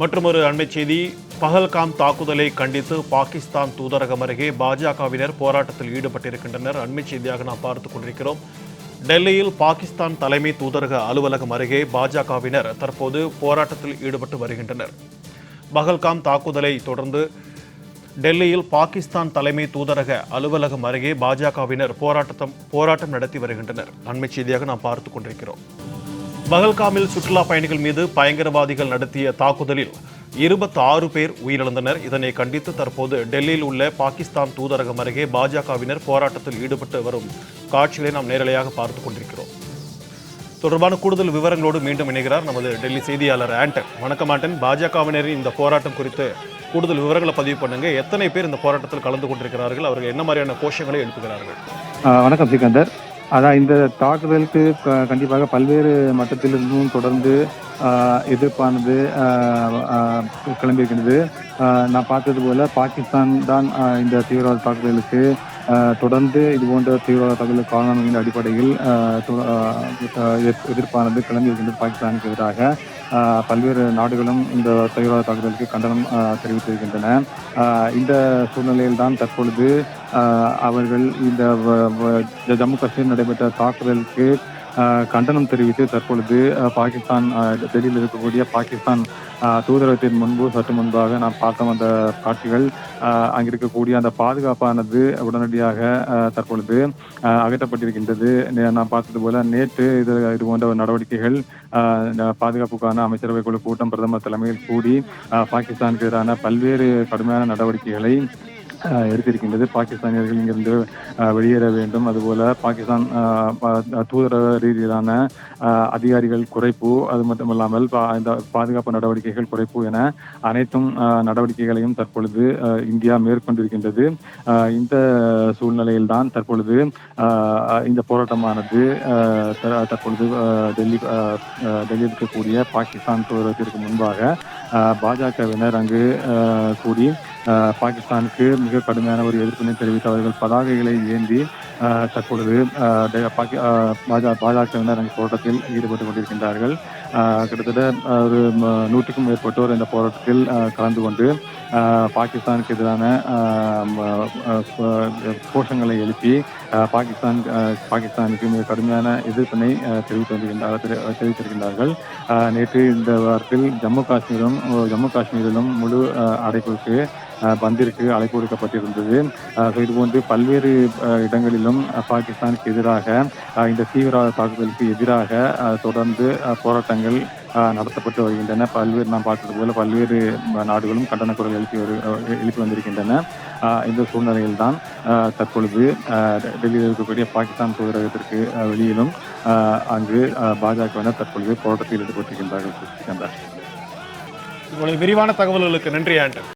மற்றும் ஒரு அண்மை செய்தி பகல்காம் தாக்குதலை கண்டித்து பாகிஸ்தான் தூதரகம் அருகே பாஜகவினர் போராட்டத்தில் ஈடுபட்டிருக்கின்றனர். அண்மை செய்தியாக நாம் பார்த்து கொண்டிருக்கிறோம். டெல்லியில் பாகிஸ்தான் தலைமை தூதரக அலுவலகம் அருகே பாஜகவினர் தற்போது போராட்டத்தில் ஈடுபட்டு வருகின்றனர். பகல்காம் தாக்குதலை தொடர்ந்து டெல்லியில் பாகிஸ்தான் தலைமை தூதரக அலுவலகம் அருகே பாஜகவினர் போராட்டம் போராட்டம் நடத்தி வருகின்றனர். அண்மை செய்தியாக நாம் பார்த்துக் கொண்டிருக்கிறோம். பகல்காமில் சுற்றுலா பயணிகள் மீது பயங்கரவாதிகள் நடத்திய தாக்குதலில் 26 ஆறு பேர் உயிரிழந்தனர். இதனை கண்டித்து தற்போது டெல்லியில் உள்ள பாகிஸ்தான் தூதரகம் அருகே பாஜகவினர் போராட்டத்தில் ஈடுபட்டு வரும் காட்சிகளை நாம் நேரலையாக பார்த்துக் கொண்டிருக்கிறோம். தொடர்பான கூடுதல் விவரங்களோடு மீண்டும் இணைகிறார் நமது டெல்லி செய்தியாளர் ஆண்டன். வணக்கம் ஆண்டன். பாஜகவினரின் இந்த போராட்டம் குறித்து கூடுதல் விவரங்களை பதிவு பண்ணுங்க. எத்தனை பேர் இந்த போராட்டத்தில் கலந்து கொண்டிருக்கிறார்கள்? அவர்கள் என்ன மாதிரியான கோஷங்களை எழுப்புகிறார்கள்? வணக்கம் சிகந்தர். அதான் இந்த தாக்குதலுக்கு க- கண்டிப்பாக பல்வேறு மட்டத்திலிருந்தும் தொடர்ந்து எதிர்ப்பானது கிளம்பியிருக்கின்றது. நான் பார்த்தது போல பாகிஸ்தான் தான் இந்த தீவிரவாத தாக்குதலுக்கு தொடர்ந்து இது போன்ற தீவிரவாத தாக்குதல் காரணங்களின் அடிப்படையில் எதிர்ப்பானது கிளம்பி ஆஹ் பாகிஸ்தானுக்கு எதிராக. பல்வேறு நாடுகளும் இந்த தீவிரவாத தாக்குதலுக்கு கண்டனம் தெரிவித்திருக்கின்றன. இந்த சூழ்நிலையில் தான் தற்பொழுது அவர்கள் இந்த ஜம்மு காஷ்மீர் நடைபெற்ற தாக்குதலுக்கு கண்டனம் தெரிவித்து தற்பொழுது பாகிஸ்தான் டெல்லியில் இருக்கக்கூடிய பாகிஸ்தான் தூதரகத்தின் முன்பு சற்று முன்பாக நாம் பார்த்தோம் அந்த காட்சிகள். அங்கிருக்கக்கூடிய அந்த பாதுகாப்பானது உடனடியாக தற்பொழுது அகற்றப்பட்டிருக்கின்றது. நான் பார்த்தது போல நேற்று இது இது போன்ற நடவடிக்கைகள் பாதுகாப்புக்கான அமைச்சரவை குழு கூட்டம் பிரதமர் தலைமையில் கூடி பாகிஸ்தானுக்கு எதிரான பல்வேறு கடுமையான நடவடிக்கைகளை எடுத்திருக்கின்றது. பாகிஸ்தானியர்கள் இங்கிருந்து வெளியேற வேண்டும். அதுபோல பாகிஸ்தான் தூதர தூதரக ரீதியிலான அதிகாரிகள் குறைப்பு அது மட்டுமல்லாமல் பா- இந்த பாதுகாப்பு நடவடிக்கைகள் குறைப்பு என அனைத்தும் நடவடிக்கைகளையும் தற்பொழுது இந்தியா மேற்கொண்டிருக்கின்றது. இந்த சூழ்நிலையில் தான் தற்பொழுது இந்த போராட்டமானது தற்பொழுது டெல்லி டெல்லி இருக்கக்கூடிய பாகிஸ்தான் தூதரகத்திற்கு முன்பாக பாஜகவினர் அங்கு கூடி பாகிஸ்தானுக்கு மிக கடுமையான ஒரு எதிர்ப்பினை தெரிவித்து அவர்கள் பதாகைகளை ஏந்தி தற்பொழுது ஆஹ் பாஜகவினர் அங்கு போராட்டத்தில் ஈடுபட்டு கொண்டிருக்கின்றார்கள். கிட்டத்தட்ட ஒரு நூற்றுக்கும் மேற்பட்டோர் இந்த போராட்டத்தில் கலந்து கொண்டு பாகிஸ்தானுக்கு எதிரான கோஷங்களை எழுப்பி பாகிஸ்தான் பாகிஸ்தானுக்கு மிக கடுமையான எதிர்ப்பினை தெரிவித்து வருகின்றார் தெரிவித்திருக்கின்றார்கள். நேற்று இந்த வாரத்தில் ஜம்மு காஷ்மீரும் ஜம்மு காஷ்மீரிலும் முழு அடைப்புக்கு பந்திற்கு அழைப்பு விடுக்கப்பட்டிருந்தது. இது போன்று பல்வேறு இடங்களிலும் பாகிஸ்தானுக்கு எதிராக இந்த தீவிரவாத தாக்குதலுக்கு எதிராக தொடர்ந்து போராட்டங்கள் நடத்தப்பட்டு வருகின்றன. பல்வேறு நாம் பார்த்தது போல பல்வேறு நாடுகளும் கண்டன குரல் எழுப்பி வரு எழுப்பி வந்திருக்கின்றன. இந்த சூழ்நிலையில் தான் தற்பொழுது டெ- டெல்லியில் இருக்கக்கூடிய பாகிஸ்தான் தூதரகத்திற்கு வெளியிலும் அங்கு பாஜகவினர் தற்பொழுது போராட்டத்தில் ஈடுபட்டிருக்கின்றார்கள் சிக்கந்தர் உங்களுடைய விரிவான தகவல்களுக்கு நன்றி ஆண்டன்.